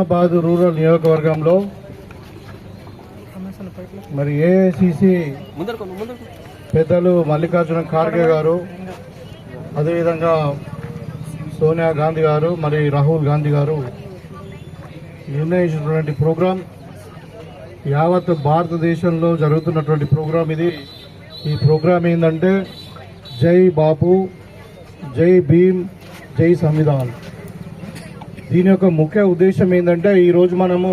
Nizamabad rural నియోజకవర్గంలో మరి AICC పెద్దలు మల్లికార్జున ఖార్గే గారు అదేవిధంగా సోనియా గాంధీ గారు మరి రాహుల్ గాంధీ గారు నిర్ణయించినటువంటి ప్రోగ్రాం యావత్ భారతదేశంలో జరుగుతున్నటువంటి ప్రోగ్రాం ఇది. ఈ ప్రోగ్రాం ఏంటంటే జై బాపు జై భీమ్ జై సంవిధాన్. దీని యొక్క ముఖ్య ఉద్దేశం ఏంటంటే ఈరోజు మనము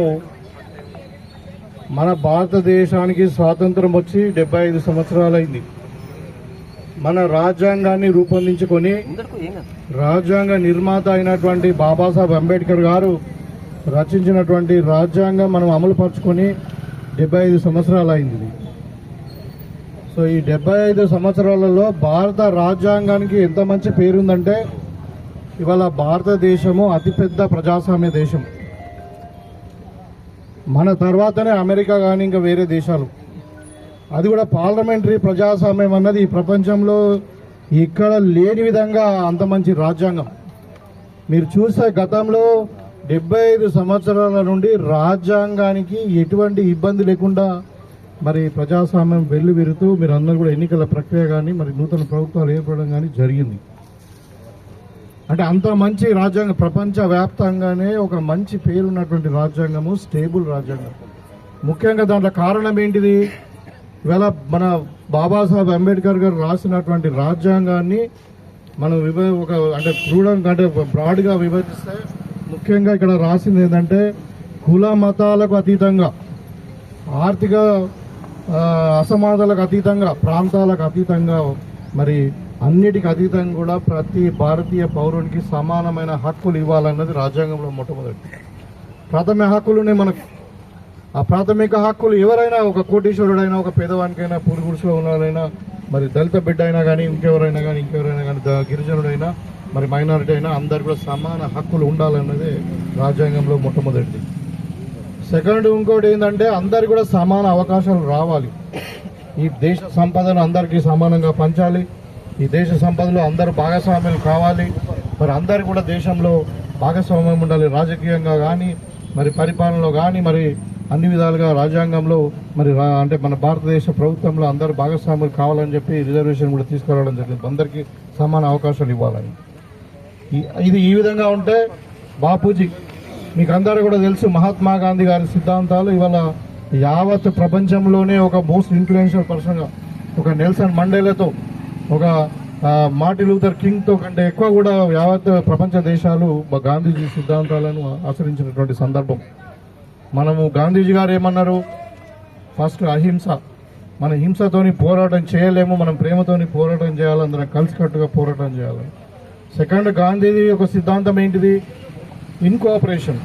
మన భారతదేశానికి స్వాతంత్రం వచ్చి డెబ్బై ఐదు సంవత్సరాలైంది. మన రాజ్యాంగాన్ని రూపొందించుకొని రాజ్యాంగ నిర్మాత అయినటువంటి బాబాసాహెబ్ అంబేద్కర్ గారు రచించినటువంటి రాజ్యాంగం మనం అమలు పరుచుకొని డెబ్బై ఐదు సంవత్సరాలు అయింది సో ఈ డెబ్బై ఐదు సంవత్సరాలలో భారత రాజ్యాంగానికి ఎంత మంచి పేరుందంటే ఇవాళ భారతదేశము అతిపెద్ద ప్రజాస్వామ్య దేశం. మన తర్వాతనే అమెరికా కానీ ఇంకా వేరే దేశాలు. అది కూడా పార్లమెంటరీ ప్రజాస్వామ్యం అన్నది ఈ ప్రపంచంలో ఇక్కడ లేని విధంగా అంత మంచి రాజ్యాంగం. మీరు చూస్తే గతంలో డెబ్బై ఐదు సంవత్సరాల నుండి రాజ్యాంగానికి ఎటువంటి ఇబ్బంది లేకుండా మరి ప్రజాస్వామ్యం వెల్లువిరుతూ మీరు అందరూ కూడా ఎన్నికల ప్రక్రియ కానీ మరి నూతన ప్రభుత్వాలు ఏర్పడడం కానీ జరిగింది. అంటే అంత మంచి రాజ్యాంగం ప్రపంచ వ్యాప్తంగానే ఒక మంచి పేరున్నటువంటి రాజ్యాంగము స్టేబుల్ రాజ్యాంగం. ముఖ్యంగా దాంట్లో కారణం ఏంటిది? ఇవాళ మన బాబాసాహెబ్ అంబేద్కర్ గారు రాసినటువంటి రాజ్యాంగాన్ని మనం విభ ఒక అంటే క్రూడంగా అంటే బ్రాడ్గా విభజిస్తే ముఖ్యంగా ఇక్కడ రాసింది ఏంటంటే కుల మతాలకు అతీతంగా ఆర్థిక అసమానతలకు అతీతంగా ప్రాంతాలకు అతీతంగా మరి అన్నిటికీ అతీతంగా కూడా ప్రతి భారతీయ పౌరునికి సమానమైన హక్కులు ఇవ్వాలన్నది రాజ్యాంగంలో మొట్టమొదటి. ప్రాథమిక హక్కులునే మనకు. ఆ ప్రాథమిక హక్కులు ఎవరైనా ఒక కోటీశ్వరుడైనా ఒక పేదవానికైనా పురుగుడుసులో ఉన్నవారైనా మరి దళిత బిడ్డ అయినా కానీ ఇంకెవరైనా కానీ ఇంకెవరైనా కానీ గిరిజనుడైనా మరి మైనారిటీ అయినా అందరు కూడా సమాన హక్కులు ఉండాలన్నది రాజ్యాంగంలో మొట్టమొదటిది. సెకండ్ ఇంకోటి ఏంటంటే అందరికి కూడా సమాన అవకాశాలు రావాలి. ఈ దేశ సంపదను అందరికీ సమానంగా పంచాలి. ఈ దేశ సంపదలో అందరూ భాగస్వాములు కావాలి. మరి అందరు కూడా దేశంలో భాగస్వామ్యం ఉండాలి. రాజకీయంగా కానీ మరి పరిపాలనలో కానీ మరి అన్ని విధాలుగా రాజ్యాంగంలో మరి రా- అంటే మన భారతదేశ ప్రభుత్వంలో అందరు భాగస్వాములు కావాలని చెప్పి రిజర్వేషన్ కూడా తీసుకురావడం జరిగింది. అందరికీ సమాన అవకాశాలు ఇవ్వాలని. ఇది ఈ విధంగా ఉంటే బాపూజీ మీకు అందరూ కూడా తెలుసు మహాత్మా గాంధీ గారి సిద్ధాంతాలు. ఇవాళ యావత్ ప్రపంచంలోనే ఒక మోస్ట్ ఇన్ఫ్లుయెన్షియల్ పర్సన్గా ఒక నెల్సన్ మండేలతో ఒక ఆ, మార్టిన్ లూథర్ కింగ్తో కంటే ఎక్కువ కూడా యావత్ ప్రపంచ దేశాలు గాంధీజీ సిద్ధాంతాలను ఆచరించినటువంటి సందర్భం. మనము గాంధీజీ గారు ఏమన్నారు? ఫస్ట్ అహింస. మన హింసతోని పోరాటం చేయలేము మనం ప్రేమతోని పోరాటం చేయాలి అందరం కలిసికట్టుగా పోరాటం చేయాలి. సెకండ్ గాంధీజీ యొక్క సిద్ధాంతం ఏంటిది? ఇన్కోఆపరేషన్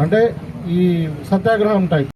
అంటే ఈ సత్యాగ్రహం టైప్.